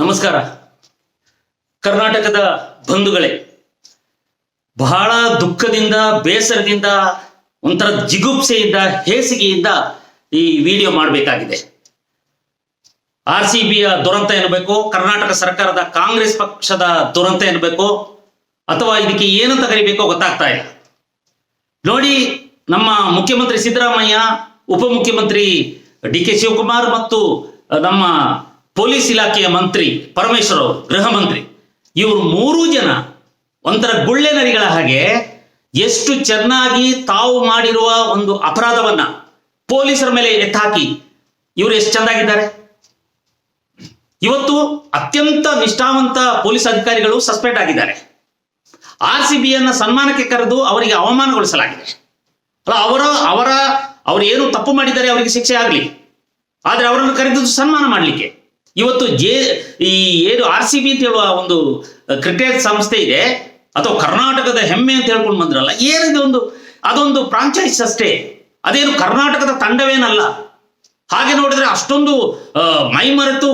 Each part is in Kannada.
ನಮಸ್ಕಾರ. ಕರ್ನಾಟಕದ ಬಂಧುಗಳೇ, ಬಹಳ ದುಃಖದಿಂದ, ಬೇಸರದಿಂದ, ಒಂಥರ ಜಿಗುಪ್ಸೆಯಿಂದ, ಹೇಸಿಗೆಯಿಂದ ಈ ವಿಡಿಯೋ ಮಾಡಬೇಕಾಗಿದೆ. ಆರ್ ಸಿ ಬಿಯ ದುರಂತ ಎನ್ನಬೇಕು, ಕರ್ನಾಟಕ ಸರ್ಕಾರದ ಕಾಂಗ್ರೆಸ್ ಪಕ್ಷದ ದುರಂತ ಎನ್ನಬೇಕು, ಅಥವಾ ಇದಕ್ಕೆ ಏನಂತ ಕರಿಬೇಕೋ ಗೊತ್ತಾಗ್ತಾ ಇಲ್ಲ. ನೋಡಿ, ನಮ್ಮ ಮುಖ್ಯಮಂತ್ರಿ ಸಿದ್ದರಾಮಯ್ಯ, ಉಪಮುಖ್ಯಮಂತ್ರಿ ಡಿ ಕೆ ಶಿವಕುಮಾರ್ ಮತ್ತು ನಮ್ಮ ಪೊಲೀಸ್ ಇಲಾಖೆಯ ಮಂತ್ರಿ, ಪರಮೇಶ್ವರ್ ಗೃಹ ಮಂತ್ರಿ. ಇವರು ಮೂರೂ ಜನ, ಒಂಥರ ಗುಳ್ಳೆ ನರಿಗಳ ಹಾಗೆ ಎಷ್ಟು ಚೆನ್ನಾಗಿ ತಾವು ಮಾಡಿರುವ ಒಂದು ಅಪರಾಧವನ್ನ ಪೊಲೀಸರ ಮೇಲೆ ಎತ್ತಾಕಿ ಇವರು ಎಷ್ಟು ಚೆಂದಾಗಿದ್ದಾರೆ. ಇವತ್ತು ಅತ್ಯಂತ ನಿಷ್ಠಾವಂತ ಪೊಲೀಸ್ ಅಧಿಕಾರಿಗಳು ಸಸ್ಪೆಂಡ್ ಆಗಿದ್ದಾರೆ. ಆರ್ ಸಿ ಬಿಯನ್ನ ಸನ್ಮಾನಕ್ಕೆ ಕರೆದು ಅವರಿಗೆ ಅವಮಾನಗೊಳಿಸಲಾಗಿದೆ. ಅಲ್ಲ, ಅವರ ಅವರ, ಅವರು ಏನು ತಪ್ಪು ಮಾಡಿದ್ದಾರೆ, ಅವರಿಗೆ ಶಿಕ್ಷೆ ಆಗಲಿ. ಆದರೆ ಅವರನ್ನು ಕರೆದಿದ್ದು ಸನ್ಮಾನ ಮಾಡಲಿಕ್ಕೆ. ಇವತ್ತು ಜೆ, ಈ ಏನು ಆರ್ ಸಿ ಬಿ ಅಂತ ಹೇಳುವ ಒಂದು ಕ್ರಿಕೆಟ್ ಸಂಸ್ಥೆ ಇದೆ, ಅಥವಾ ಕರ್ನಾಟಕದ ಹೆಮ್ಮೆ ಅಂತ ಹೇಳ್ಕೊಂಡು ಬಂದ್ರಲ್ಲ, ಏನಿದೆ ಒಂದು, ಅದೊಂದು ಫ್ರಾಂಚೈಸ್ ಅಷ್ಟೇ. ಅದೇನು ಕರ್ನಾಟಕದ ತಂಡವೇನಲ್ಲ. ಹಾಗೆ ನೋಡಿದ್ರೆ ಅಷ್ಟೊಂದು ಮೈಮರೆತು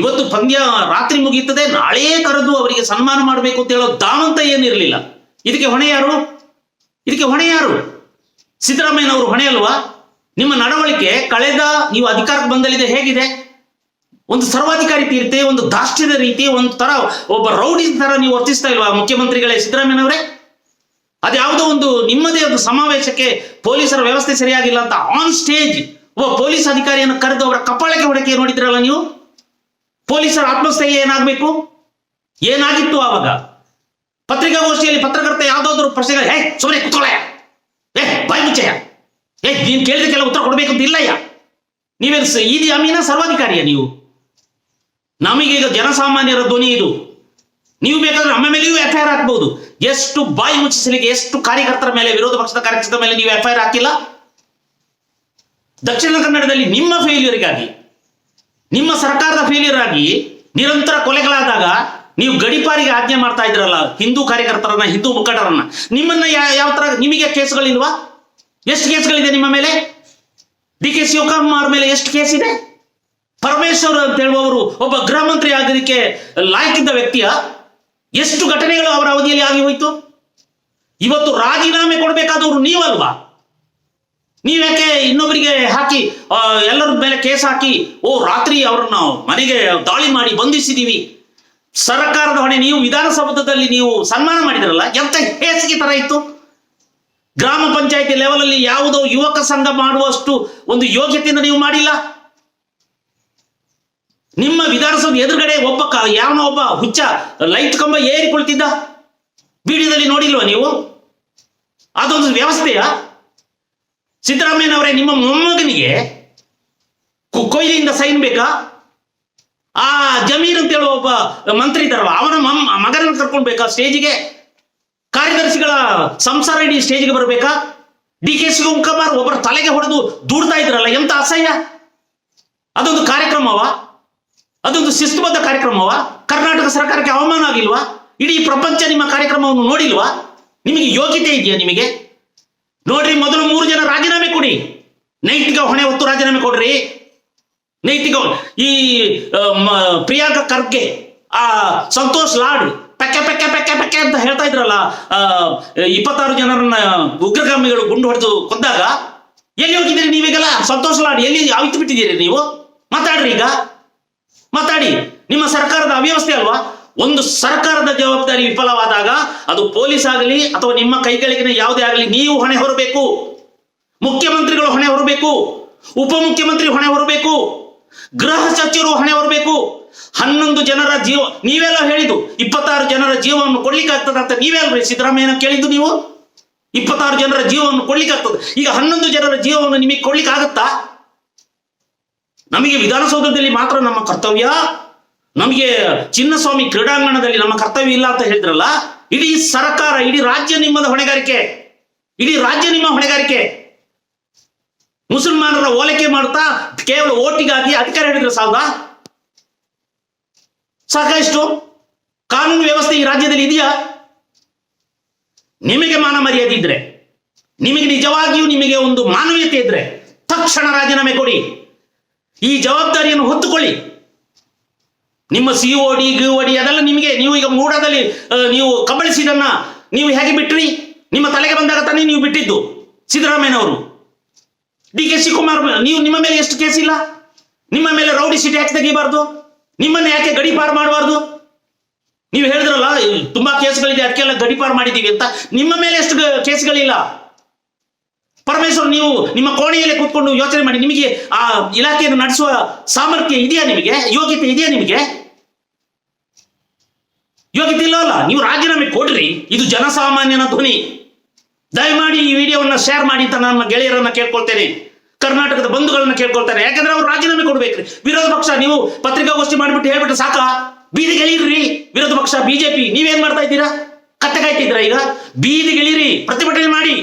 ಇವತ್ತು ಪಂದ್ಯ ರಾತ್ರಿ ಮುಗಿಯುತ್ತದೆ, ನಾಳೆ ಕರೆದು ಅವರಿಗೆ ಸನ್ಮಾನ ಮಾಡಬೇಕು ಅಂತ ಹೇಳೋ ದಾವಂತ ಏನಿರಲಿಲ್ಲ. ಇದಕ್ಕೆ ಹೊಣೆ ಯಾರು? ಇದಕ್ಕೆ ಹೊಣೆ ಯಾರು? ಸಿದ್ದರಾಮಯ್ಯನವರು ಹೊಣೆ ಅಲ್ವಾ? ನಿಮ್ಮ ನಡವಳಿಕೆ ಕಳೆದ, ನೀವು ಅಧಿಕಾರಕ್ಕೆ ಬಂದಲ್ಲಿದೆ ಹೇಗಿದೆ? ಒಂದು ಸರ್ವಾಧಿಕಾರಿ ತೀರ್ತೆ, ಒಂದು ದಾಷ್ಟ್ಯದ ರೀತಿ, ಒಂದು ತರ ಒಬ್ಬ ರೌಡಿ ತರ ನೀವು ವರ್ತಿಸ್ತಾ ಇಲ್ವಾ? ಮುಖ್ಯಮಂತ್ರಿಗಳೇ ಸಿದ್ದರಾಮಯ್ಯನವರೇ ಅದ್ಯಾವುದೋ ಒಂದು ನಿಮ್ಮದೇ ಒಂದು ಸಮಾವೇಶಕ್ಕೆ ಪೊಲೀಸರ ವ್ಯವಸ್ಥೆ ಸರಿಯಾಗಿಲ್ಲ ಅಂತ ಆನ್ ಸ್ಟೇಜ್ ಒಬ್ಬ ಪೊಲೀಸ್ ಅಧಿಕಾರಿಯನ್ನು ಕರೆದು ಅವರ ಕಪಾಳಕ್ಕೆ ಹೊಡಕೆ ನೋಡಿದ್ರಲ್ಲ ನೀವು? ಪೊಲೀಸರ ಆತ್ಮಸ್ಥೈರ್ಯ ಏನಾಗಬೇಕು? ಏನಾಗಿತ್ತು ಆವಾಗ? ಪತ್ರಿಕಾಗೋಷ್ಠಿಯಲ್ಲಿ ಪತ್ರಕರ್ತ ಯಾವ್ದಾದ್ರು ಪ್ರಶ್ನೆಗಳು ಹೇ ಸುಮ್ಮನೆ ಕುತ್ಕೊಳ್ಳಯ್ಯ. ಏ ಬಾಯ್ ಮುಚ್ಚಯ ಏ ನೀನು ಕೇಳಿದಕ್ಕೆಲ್ಲ ಉತ್ತರ ಕೊಡಬೇಕು ಅಂತ ಇಲ್ಲಯ್ಯ ನೀವೇನು ಈದಿ ಅಮೀನ ಸರ್ವಾಧಿಕಾರಿಯ ನೀವು? ನಮಗೀಗ ಜನಸಾಮಾನ್ಯರ ಧ್ವನಿ ಇದು. ನೀವು ಬೇಕಾದ್ರೆ ನಮ್ಮ ಮೇಲೆಯೂ ಎಫ್ ಐ ಆರ್ ಹಾಕ್ಬಹುದು ಎಷ್ಟು ಬಾಯಿ ಮುಚ್ಚಿಸಲಿಕ್ಕೆ ಎಷ್ಟು ಕಾರ್ಯಕರ್ತರ ಮೇಲೆ, ವಿರೋಧ ಪಕ್ಷದ ಕಾರ್ಯಕರ್ತರ ಮೇಲೆ ನೀವು ಎಫ್ ಐ ಹಾಕಿಲ್ಲ? ದಕ್ಷಿಣ ಕನ್ನಡದಲ್ಲಿ ನಿಮ್ಮ ಫೇಲ್ಯೂರಿಗಾಗಿ ನಿಮ್ಮ ಸರ್ಕಾರದ ಫೇಲ್ಯೂರ್ ಆಗಿ ನಿರಂತರ ಕೊಲೆಗಳಾದಾಗ ನೀವು ಗಡಿಪಾರಿಗೆ ಆಜ್ಞೆ ಮಾಡ್ತಾ ಇದ್ರಲ್ಲ, ಹಿಂದೂ ಕಾರ್ಯಕರ್ತರನ್ನ, ಹಿಂದೂ ಮುಖಂಡರನ್ನ. ನಿಮ್ಮನ್ನ ಯಾವ ತರ ನಿಮಗೆ ಕೇಸ್ಗಳಿಲ್ವಾ? ಎಷ್ಟು ಕೇಸ್ಗಳಿದೆ ನಿಮ್ಮ ಮೇಲೆ? ಡಿ ಕೆ ಶಿವಕುಮಾರ್ ಮೇಲೆ ಎಷ್ಟು ಕೇಸ್ ಇದೆ? ಪರಮೇಶ್ವರ್ ಅಂತ ಹೇಳುವವರು ಒಬ್ಬ ಗೃಹ ಮಂತ್ರಿ ಆಗಲಿಕ್ಕೆ ಲಾಯಕ್ಕಿದ್ದ ವ್ಯಕ್ತಿಯ ಎಷ್ಟು ಘಟನೆಗಳು ಅವರ ಅವಧಿಯಲ್ಲಿ ಆಗಿ ಹೋಯ್ತು? ಇವತ್ತು ರಾಜೀನಾಮೆ ಕೊಡಬೇಕಾದವರು ನೀವಲ್ವಾ? ನೀವ್ಯಾಕೆ ಇನ್ನೊಬ್ಬರಿಗೆ ಹಾಕಿ ಎಲ್ಲರ ಮೇಲೆ ಕೇಸ್ ಹಾಕಿ, ಓ, ರಾತ್ರಿ ಅವರನ್ನ ಮನೆಗೆ ದಾಳಿ ಮಾಡಿ ಬಂಧಿಸಿದೀವಿ. ಸರ್ಕಾರದ ಹೊಣೆ, ನೀವು ವಿಧಾನಸೌಧದಲ್ಲಿ ನೀವು ಸನ್ಮಾನ ಮಾಡಿದ್ರಲ್ಲ, ಎಂತ ಹೇಸಿಗೆ ತರ ಇತ್ತು? ಗ್ರಾಮ ಪಂಚಾಯತಿ ಲೆವೆಲ್ ಅಲ್ಲಿ ಯಾವುದೋ ಯುವಕ ಸಂಘ ಮಾಡುವಷ್ಟು ಒಂದು ಯೋಗ್ಯತೆಯನ್ನು ನೀವು ಮಾಡಿಲ್ಲ? ನಿಮ್ಮ ವಿಧಾನಸೌಧ ಎದುರುಗಡೆ ಒಬ್ಬ ಯಾವನೋ ಒಬ್ಬ ಹುಚ್ಚ ಲೈಟ್ ಕಂಬ ಏರಿ ಕುಳಿತಿದ್ದ? ವಿಡಿಯೋದಲ್ಲಿ ನೋಡಿಲ್ವಾ ನೀವು? ಅದೊಂದು ವ್ಯವಸ್ಥೆಯಾ? ಸಿದ್ದರಾಮಯ್ಯನವರೇ, ನಿಮ್ಮ ಮೊಮ್ಮಗನಿಗೆ ಕೊಯ್ಲಿಯಿಂದ ಸೈನ್ ಬೇಕಾ? ಆ ಜಮೀರ್ ಅಂತ ಹೇಳುವ ಒಬ್ಬ ಮಂತ್ರಿ ಇದ್ದಾರಲ್ಲ ಅವನ ಮಗನನ್ನು ಕರ್ಕೊಂಡು ಬೇಕಾ ಸ್ಟೇಜಿಗೆ? ಕಾರ್ಯದರ್ಶಿಗಳ ಸಂಸಾರ ಇಡೀ ಸ್ಟೇಜ್ಗೆ ಬರಬೇಕಾ? ಡಿ ಕೆ ಶಿವಕುಮಾರ್ ಒಬ್ಬರ ತಲೆಗೆ ಹೊಡೆದು ದೂಡ್ತಾ ಇದ್ರಲ್ಲ, ಎಂತ ಅಸಹ್ಯ? ಅದೊಂದು ಕಾರ್ಯಕ್ರಮವ? ಅದೊಂದು ಶಿಸ್ತುಬದ್ಧ ಕಾರ್ಯಕ್ರಮವ? ಕರ್ನಾಟಕ ಸರ್ಕಾರಕ್ಕೆ ಅವಮಾನ ಆಗಿಲ್ವಾ? ಇಡೀ ಪ್ರಪಂಚ ನಿಮ್ಮ ಕಾರ್ಯಕ್ರಮವನ್ನು ನೋಡಿಲ್ವಾ? ನಿಮಗೆ ಯೋಗ್ಯತೆ ಇದೆಯಾ ನಿಮಗೆ? ನೋಡ್ರಿ, ಮೊದಲು ಮೂರು ಜನ ರಾಜೀನಾಮೆ ಕೊಡಿ. ನೈತಿಕ ಹೊಣೆ ಹೊತ್ತು ರಾಜೀನಾಮೆ ಕೊಡ್ರಿ. ನೈತಿಕ ಈ ಪ್ರಿಯಾಂಕ ಖರ್ಗೆ, ಆ, ಸಂತೋಷ್ ಲಾಡ್, ಪೆಕ್ಕೆ ಪೆಕ್ಕೆ ಪೆಕ್ಕೆ ಪೆಕ್ಕೆ ಅಂತ ಹೇಳ್ತಾ ಇದ್ರಲ್ಲ ಇಪ್ಪತ್ತಾರು ಜನರನ್ನ ಉಗ್ರಗಾಮಿಗಳು ಗುಂಡು ಹೊಡೆದು ಕೊಂದಾಗ, ಎಲ್ಲಿ ಹೋಗಿದ್ದೀರಿ ನೀವೀಗೆಲ್ಲ? ಸಂತೋಷ್ ಲಾಡ್, ಎಲ್ಲಿ ಅವಿತು ಬಿಟ್ಟಿದ್ದೀರಿ ನೀವು? ಮಾತಾಡ್ರಿ ಈಗ. ಮಾತಾಡಿ. ನಿಮ್ಮ ಸರ್ಕಾರದ ಅವ್ಯವಸ್ಥೆ ಅಲ್ವಾ? ಒಂದು ಸರ್ಕಾರದ ಜವಾಬ್ದಾರಿ ವಿಫಲವಾದಾಗ ಅದು ಪೊಲೀಸ್ ಆಗಲಿ ಅಥವಾ ನಿಮ್ಮ ಕೈಗಳಿಗಿನ ಯಾವುದೇ ಆಗಲಿ ನೀವು ಹೊಣೆ ಹೊರಬೇಕು. ಮುಖ್ಯಮಂತ್ರಿಗಳು ಹೊಣೆ ಹೊರಬೇಕು. ಉಪಮುಖ್ಯಮಂತ್ರಿ ಹೊಣೆ ಹೊರಬೇಕು. ಗೃಹ ಸಚಿವರು ಹೊಣೆ ಹೊರಬೇಕು. ಹನ್ನೊಂದು ಜನರ ಜೀವ, ನೀವೆಲ್ಲ ಹೇಳಿದ್ದು ಇಪ್ಪತ್ತಾರು ಜನರ ಜೀವವನ್ನು ಕೊಡ್ಲಿಕ್ಕೆ ಆಗ್ತದ ಅಂತ ನೀವೇ ಅಲ್ರಿ ಸಿದ್ದರಾಮಯ್ಯನ ಕೇಳಿದ್ದು ನೀವು? ಇಪ್ಪತ್ತಾರು ಜನರ ಜೀವವನ್ನು ಕೊಡ್ಲಿಕ್ಕೆ ಆಗ್ತದೆ. ಈಗ ಹನ್ನೊಂದು ಜನರ ಜೀವವನ್ನು ನಿಮಗೆ ಕೊಡ್ಲಿಕ್ಕೆ ಆಗುತ್ತಾ? ನಮಗೆ ವಿಧಾನಸೌಧದಲ್ಲಿ ಮಾತ್ರ ನಮ್ಮ ಕರ್ತವ್ಯ. ನಮಗೆ ಚಿನ್ನಸ್ವಾಮಿ ಕ್ರೀಡಾಂಗಣದಲ್ಲಿ ನಮ್ಮ ಕರ್ತವ್ಯ ಇಲ್ಲ ಅಂತ ಹೇಳಿದ್ರಲ್ಲ, ಇಡೀ ಸರ್ಕಾರ, ಇಡೀ ರಾಜ್ಯ ನಿಮ್ಮದ ಹೊಣೆಗಾರಿಕೆ. ಇಡೀ ರಾಜ್ಯ ನಿಮ್ಮ ಹೊಣೆಗಾರಿಕೆ. ಮುಸಲ್ಮಾನರ ಓಲೈಕೆ ಮಾಡ್ತಾ ಕೇವಲ ಓಟಿಗಾಗಿ ಅಧಿಕಾರ ಹೇಳಿದ್ರೆ ಸಾಲದ? ಸಾಕಷ್ಟು? ಕಾನೂನು ವ್ಯವಸ್ಥೆ ಈ ರಾಜ್ಯದಲ್ಲಿ ಇದೆಯಾ? ನಿಮಗೆ ಮಾನ ಮರ್ಯಾದೆ ಇದ್ರೆ, ನಿಮಗೆ ನಿಜವಾಗಿಯೂ ನಿಮಗೆ ಒಂದು ಮಾನವೀಯತೆ ಇದ್ರೆ, ತಕ್ಷಣ ರಾಜೀನಾಮೆ ಕೊಡಿ. ಈ ಜವಾಬ್ದಾರಿಯನ್ನು ಹೊತ್ತುಕೊಳ್ಳಿ. ನಿಮ್ಮ ಸಿ ಒ ಡಿ ಗಿ ಡಿ ಅದೆಲ್ಲ ನಿಮಗೆ, ನೀವು ಈಗ ಮೂಡದಲ್ಲಿ ನೀವು ಕಬಳಿಸಿದನ್ನ ನೀವು ಹೇಗೆ ಬಿಟ್ರಿ? ನಿಮ್ಮ ತಲೆಗೆ ಬಂದಾಗ ತಾನೇ ನೀವು ಬಿಟ್ಟಿದ್ದು, ಸಿದ್ದರಾಮಯ್ಯನವರು. ಡಿ ಕೆ ಶಿವಕುಮಾರ್, ನೀವು ನಿಮ್ಮ ಮೇಲೆ ಎಷ್ಟು ಕೇಸ್ ಇಲ್ಲ? ನಿಮ್ಮ ಮೇಲೆ ರೌಡಿ ಸಿಟಿ ಯಾಕೆ ತೆಗಿಬಾರ್ದು? ನಿಮ್ಮನ್ನ ಯಾಕೆ ಗಡಿಪಾರು ಮಾಡಬಾರ್ದು? ನೀವು ಹೇಳಿದ್ರಲ್ಲ ತುಂಬಾ ಕೇಸ್ಗಳಿದೆ ಅದಕ್ಕೆಲ್ಲ ಗಡಿಪಾರು ಮಾಡಿದ್ದೀವಿ ಅಂತ. ನಿಮ್ಮ ಮೇಲೆ ಎಷ್ಟು ಕೇಸ್ಗಳಿಲ್ಲ ಪರಮೇಶ್ವರ್, ನೀವು ನಿಮ್ಮ ಕೋಣೆಯಲ್ಲೇ ಕೂತ್ಕೊಂಡು ಯೋಚನೆ ಮಾಡಿ, ನಿಮಗೆ ಆ ಇಲಾಖೆಯನ್ನು ನಡೆಸುವ ಸಾಮರ್ಥ್ಯ ಇದೆಯಾ ನಿಮಗೆ? ಯೋಗ್ಯತೆ ಇದೆಯಾ ನಿಮಗೆ? ಯೋಗ್ಯತೆ ಇಲ್ಲವಲ್ಲ? ನೀವು ರಾಜೀನಾಮೆ ಕೊಡ್ರಿ, ಇದು ಜನಸಾಮಾನ್ಯನ ಧ್ವನಿ. ದಯಮಾಡಿ ಈ ವಿಡಿಯೋವನ್ನ ಶೇರ್ ಮಾಡಿ ಅಂತ ನನ್ನ ಗೆಳೆಯರನ್ನ ಕೇಳ್ಕೊಳ್ತೇನೆ, ಕರ್ನಾಟಕದ ಬಂಧುಗಳನ್ನ ಕೇಳ್ಕೊಳ್ತಾರೆ ಯಾಕಂದ್ರೆ ಅವ್ರು ರಾಜೀನಾಮೆ ಕೊಡ್ಬೇಕ್ರಿ. ವಿರೋಧ ಪಕ್ಷ, ನೀವು ಪತ್ರಿಕಾಗೋಷ್ಠಿ ಮಾಡಿಬಿಟ್ಟು ಹೇಳ್ಬಿಟ್ಟು ಸಾಕ? ಬೀದಿ ಇಳಿಯಿರಿ ವಿರೋಧ ಪಕ್ಷ, ಬಿಜೆಪಿ, ನೀವೇನ್ ಮಾಡ್ತಾ ಇದ್ದೀರಾ? ಕತ್ತೆ ಕಾಯ್ತಿದ್ದೀರಾ ಈಗ? ಬೀದಿ ಇಳಿರಿ, ಪ್ರತಿಭಟನೆ ಮಾಡಿ.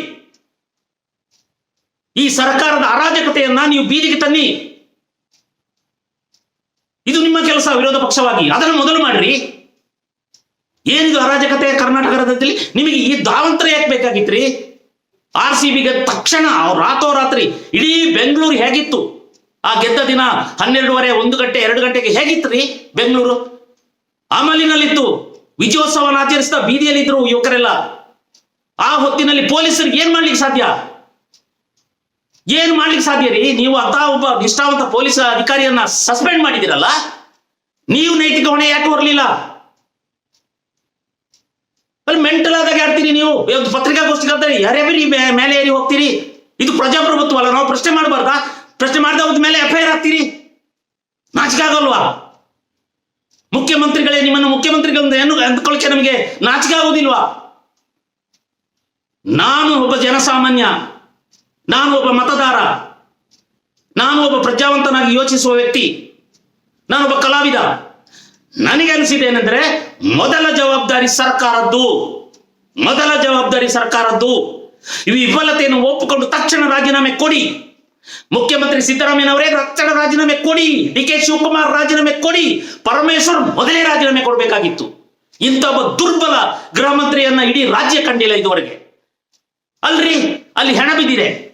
ಈ ಸರ್ಕಾರದ ಅರಾಜಕತೆಯನ್ನ ನೀವು ಬೀದಿಗೆ ತನ್ನಿ. ಇದು ನಿಮ್ಮ ಕೆಲಸ ವಿರೋಧ ಪಕ್ಷವಾಗಿ. ಅದನ್ನು ಮೊದಲು ಮಾಡ್ರಿ. ಏನಿದು ಅರಾಜಕತೆ ಕರ್ನಾಟಕ ರಾಜ್ಯದಲ್ಲಿ ನಿಮಗೆ ಈ ದಾವಂತರ ಯಾಕೆ ಬೇಕಾಗಿತ್ರಿ? ಆರ್ ಸಿ ಬಿಗೆ ತಕ್ಷಣ ರಾತ್ರೋರಾತ್ರಿ ಇಡೀ ಬೆಂಗಳೂರು ಹೇಗಿತ್ತು? ಆ ಗೆದ್ದ ದಿನ ಹನ್ನೆರಡುವರೆ, ಒಂದು ಗಂಟೆ, ಎರಡು ಗಂಟೆಗೆ ಹೇಗಿತ್ರಿ ಬೆಂಗಳೂರು? ಅಮಲಿನಲ್ಲಿತ್ತು ವಿಜಯೋತ್ಸವನ ಆಚರಿಸಿದ ಬೀದಿಯಲ್ಲಿದ್ದರು ಯುವಕರೆಲ್ಲ. ಆ ಹೊತ್ತಿನಲ್ಲಿ ಪೊಲೀಸರಿಗೆ ಏನ್ ಮಾಡ್ಲಿಕ್ಕೆ ಸಾಧ್ಯ? ಏನ್ ಮಾಡ್ಲಿಕ್ಕೆ ಸಾಧ್ಯ ರೀ? ನೀವು ಅಂತ ಒಬ್ಬ ನಿಷ್ಠಾವಂತ ಪೊಲೀಸ್ ಅಧಿಕಾರಿಯನ್ನ ಸಸ್ಪೆಂಡ್ ಮಾಡಿದಿರಲ್ಲ ನೀವು ನೈತಿಕ ಹೊಣೆ ಯಾಕೆ ಹೊರಲಿಲ್ಲ? ಮೆಂಟಲ್ ಆದಾಗ ಆಡ್ತೀರಿ ನೀವು? ಒಂದು ಪತ್ರಿಕಾಗೋಷ್ಠಿ ಕರ್ತಾರೆ ಯಾರ್ಯಾರಿ ಮೇಲೆ ಏರಿ ಹೋಗ್ತೀರಿ? ಇದು ಪ್ರಜಾಪ್ರಭುತ್ವ ಅಲ್ಲ ನಾವು ಪ್ರಶ್ನೆ ಮಾಡಬಾರ್ದಾ? ಪ್ರಶ್ನೆ ಮಾಡಿದ ಮೇಲೆ ಎಫ್ ಐ ಆರ್ ಹಾಕ್ತೀರಿ ನಾಚಿಕೆ ಮುಖ್ಯಮಂತ್ರಿಗಳೇ, ನಿಮ್ಮನ್ನು ಮುಖ್ಯಮಂತ್ರಿಗಳಿಂದ ಏನು ಅಂದ್ಕೊಳ್ಳಿಕ್ಕೆ ನಮಗೆ ನಾಚಿಕೆ ಆಗೋದಿಲ್ವಾ? ನಾನು ಒಬ್ಬ ಜನಸಾಮಾನ್ಯ. ನಾನು ಒಬ್ಬ ಮತದಾರ. ನಾನು ಒಬ್ಬ ಪ್ರಜಾವಂತನಾಗಿ ಯೋಚಿಸುವ ವ್ಯಕ್ತಿ. ನಾನೊಬ್ಬ ಕಲಾವಿದ. ನನಗೆ ಅನಿಸಿದೆ ಏನಂದ್ರೆ, ಮೊದಲ ಜವಾಬ್ದಾರಿ ಸರ್ಕಾರದ್ದು. ಮೊದಲ ಜವಾಬ್ದಾರಿ ಸರ್ಕಾರದ್ದು. ಈ ವಿಫಲತೆಯನ್ನು ಒಪ್ಪಿಕೊಂಡು ತಕ್ಷಣ ರಾಜೀನಾಮೆ ಕೊಡಿ. ಮುಖ್ಯಮಂತ್ರಿ ಸಿದ್ದರಾಮಯ್ಯನವರೇ ತಕ್ಷಣ ರಾಜೀನಾಮೆ ಕೊಡಿ. ಡಿ ಕೆ ಶಿವಕುಮಾರ್ ರಾಜೀನಾಮೆ ಕೊಡಿ. ಪರಮೇಶ್ವರ್ ಮೊದಲೇ ರಾಜೀನಾಮೆ ಕೊಡಬೇಕಾಗಿತ್ತು. ಇಂಥ ಒಬ್ಬ ದುರ್ಬಲ ಗೃಹ ಮಂತ್ರಿಯನ್ನ ಇಡೀ ರಾಜ್ಯ ಕಂಡಿಲ್ಲ ಇದುವರೆಗೆ. ಅಲ್ರಿ? ಅಲ್ಲಿ ಹೆಣ ಬಿದ್ದಿದೆ.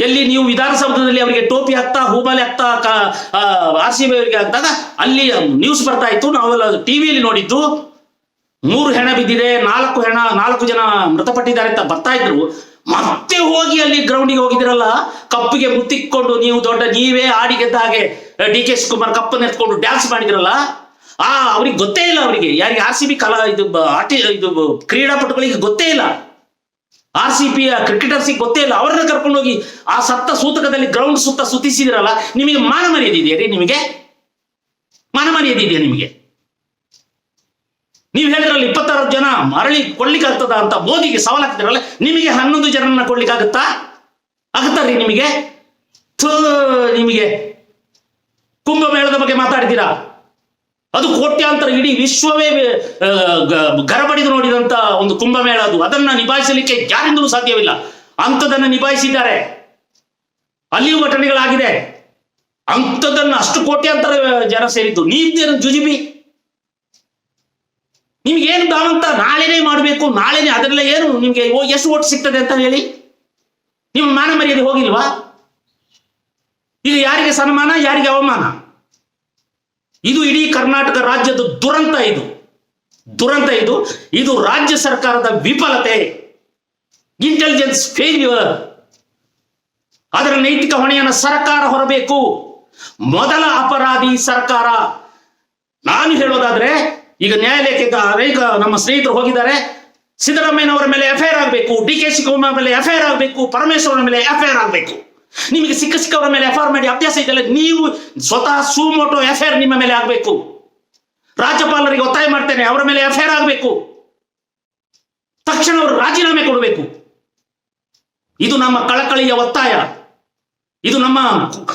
ಎಲ್ಲಿ ನೀವು ವಿಧಾನಸೌಧದಲ್ಲಿ ಅವರಿಗೆ ಟೋಪಿ ಹಾಕ್ತಾ ಹೂಮಾಲೆ ಹಾಕ್ತಾ ಆರ್ ಸಿ ಬಿ ಅವರಿಗೆ ಹಾಕ್ದಾಗ ಅಲ್ಲಿ ನ್ಯೂಸ್ ಬರ್ತಾ ಇತ್ತು. ನಾವೆಲ್ಲ ಟಿವಿಯಲ್ಲಿ ನೋಡಿದ್ದು, ಮೂರು ಹೆಣ ಬಿದ್ದಿದೆ, ನಾಲ್ಕು ಹೆಣ, ನಾಲ್ಕು ಜನ ಮೃತಪಟ್ಟಿದ್ದಾರೆ ಅಂತ ಬರ್ತಾ ಇದ್ರು. ಮತ್ತೆ ಹೋಗಿ ಅಲ್ಲಿ ಗ್ರೌಂಡಿಗೆ ಹೋಗಿದಿರಲ್ಲ, ಕಪ್ಪಿಗೆ ಮುತ್ತಿಕ್ಕೊಂಡು ನೀವು ದೊಡ್ಡ, ನೀವೇ ಆಡಿ ಗೆದ್ದ ಹಾಗೆ ಡಿ ಕೆ ಶಿವಕುಮಾರ್ ಕಪ್ಪನ್ನು ಎತ್ಕೊಂಡು ಡ್ಯಾನ್ಸ್ ಮಾಡಿದ್ರಲ್ಲ, ಆ, ಅವ್ರಿಗೆ ಗೊತ್ತೇ ಇಲ್ಲ ಅವರಿಗೆ. ಯಾರಿಗೆ ಆರ್ ಸಿ ಬಿ ಕಲಾ, ಇದು ಆಟಿ, ಇದು, ಕ್ರೀಡಾಪಟುಗಳಿಗೆ ಗೊತ್ತೇ ಇಲ್ಲ. ಆರ್ ಸಿ ಪಿ ಕ್ರಿಕೆಟರ್ಸಿಗೆ ಗೊತ್ತೇ ಇಲ್ಲ. ಅವರನ್ನ ಕರ್ಕೊಂಡು ಹೋಗಿ ಆ ಸತ್ತ ಸೂತಕದಲ್ಲಿ ಗ್ರೌಂಡ್ ಸುತ್ತ ಸುತ್ತಿಸಿದಿರಲ್ಲ, ನಿಮಗೆ ಮಾನ ಮರ್ಯಾದೆ ರೀ ನಿಮಗೆ? ಮಾನ ಮರ್ಯಾದೆ ಇದೆಯಾ ನಿಮಗೆ? ನೀವು ಹೇಳಿದ್ರಲ್ಲಿ ಇಪ್ಪತ್ತಾರು ಜನ ಮರಳಿ ಕೊಡ್ಲಿಕ್ಕೆ ಆಗ್ತದ ಅಂತ ಮೋದಿಗೆ ಸವಾಲ್ ಹಾಕ್ತಿರಲ್ಲ ನಿಮಗೆ ಹನ್ನೊಂದು ಜನರನ್ನ ಕೊಡ್ಲಿಕ್ಕಾಗತ್ತಾ ಆಗುತ್ತಾ? ಆಗುತ್ತಾ ನಿಮಗೆ? ನಿಮಗೆ. ಕುಂಭಮೇಳದ ಬಗ್ಗೆ ಮಾತಾಡ್ತೀರಾ ಅದು ಕೋಟ್ಯಾಂತರ ಇಡೀ ವಿಶ್ವವೇ ಗರಬಡಿದು ನೋಡಿದಂತ ಒಂದು ಕುಂಭಮೇಳ ಅದು. ಅದನ್ನ ನಿಭಾಯಿಸಲಿಕ್ಕೆ ಯಾರಿಂದಲೂ ಸಾಧ್ಯವಿಲ್ಲ. ಅಂಥದನ್ನ ನಿಭಾಯಿಸಿದ್ದಾರೆ. ಅಲ್ಲಿಯೂ ಘಟನೆಗಳಾಗಿದೆ. ಅಂಥದನ್ನ ಅಷ್ಟು ಕೋಟ್ಯಾಂತರ ಜನ ಸೇರಿದ್ದು. ನೀವೇನು ಜುಜಿಬಿ. ನಿಮ್ಗೆ ಏನು ದಾವಂತ ನಾಳೆನೇ ಮಾಡಬೇಕು. ನಾಳೆನೇ ಅದರಲ್ಲ ಏನು ನಿಮ್ಗೆ ಎಷ್ಟು ಓಟ್ ಸಿಗ್ತದೆ ಅಂತ ಹೇಳಿ. ನಿಮ್ಮ ಮಾನ ಮರ್ಯಾದೆ ಹೋಗಿಲ್ವಾ? ಈಗ ಯಾರಿಗೆ ಸನ್ಮಾನ? ಯಾರಿಗೆ ಅವಮಾನ? ಇದು ಇಡೀ ಕರ್ನಾಟಕ ರಾಜ್ಯದ ದುರಂತ ಇದು. ದುರಂತ ಇದು. ಇದು ರಾಜ್ಯ ಸರ್ಕಾರದ ವಿಫಲತೆ. ಇಂಟೆಲಿಜೆನ್ಸ್ ಫೇಲ್ಯೂರ್ ಅದರ ನೈತಿಕ ಹೊಣೆಯನ್ನು ಸರ್ಕಾರ ಹೊರಬೇಕು. ಮೊದಲ ಅಪರಾಧಿ ಸರ್ಕಾರ. ನಾನು ಹೇಳೋದಾದ್ರೆ, ಈಗ ನ್ಯಾಯಾಲಯಕ್ಕೆ ಅನೇಕ ನಮ್ಮ ಸ್ನೇಹಿತರು ಹೋಗಿದ್ದಾರೆ. ಸಿದ್ದರಾಮಯ್ಯನವರ ಮೇಲೆ ಎಫ್ಐಆರ್ ಆಗಬೇಕು. ಡಿ ಕೆ ಶಿವಕುಮಾರ್ ಮೇಲೆ ಎಫ್ಐಆರ್ ಆಗಬೇಕು. ಪರಮೇಶ್ವರನ ಮೇಲೆ ಎಫ್ಐಆರ್ ಆಗಬೇಕು. ನಿಮಗೆ ಸಿಕ್ಕ ಸಿಕ್ಕವರ ಮೇಲೆ ಎಫ್ಐಆರ್ ಮಾಡಿ ಅಭ್ಯಾಸ ಇದೆಯಲ್ಲ ನೀವು ಸ್ವತಃ ಸುಮೋಟೋ ಎಫ್ಐಆರ್ ನಿಮ್ಮ ಮೇಲೆ ಆಗಬೇಕು. ರಾಜ್ಯಪಾಲರಿಗೆ ಒತ್ತಾಯ ಮಾಡ್ತೇನೆ, ಅವರ ಮೇಲೆ ಎಫ್ಐಆರ್ ಆಗಬೇಕು. ತಕ್ಷಣ ಅವರು ರಾಜೀನಾಮೆ ಕೊಡಬೇಕು. ಇದು ನಮ್ಮ ಕಳಕಳಿಯ ಒತ್ತಾಯ. ಇದು ನಮ್ಮ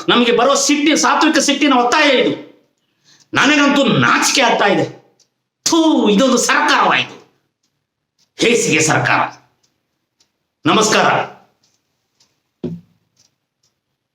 ನಮಗೆ ಬರೋ ಸಿಟ್ಟಿನ, ಸಾತ್ವಿಕ ಸಿಟ್ಟಿನ ಒತ್ತಾಯ ಇದು. ನನಗಂತೂ ನಾಚಿಕೆ ಆಗ್ತಾ ಇದೆ. ಥೂ, ಇದೊಂದು ಸರ್ಕಾರವಾಯಿತು. ಹೇಸಿಗೆ ಸರ್ಕಾರ. ನಮಸ್ಕಾರ.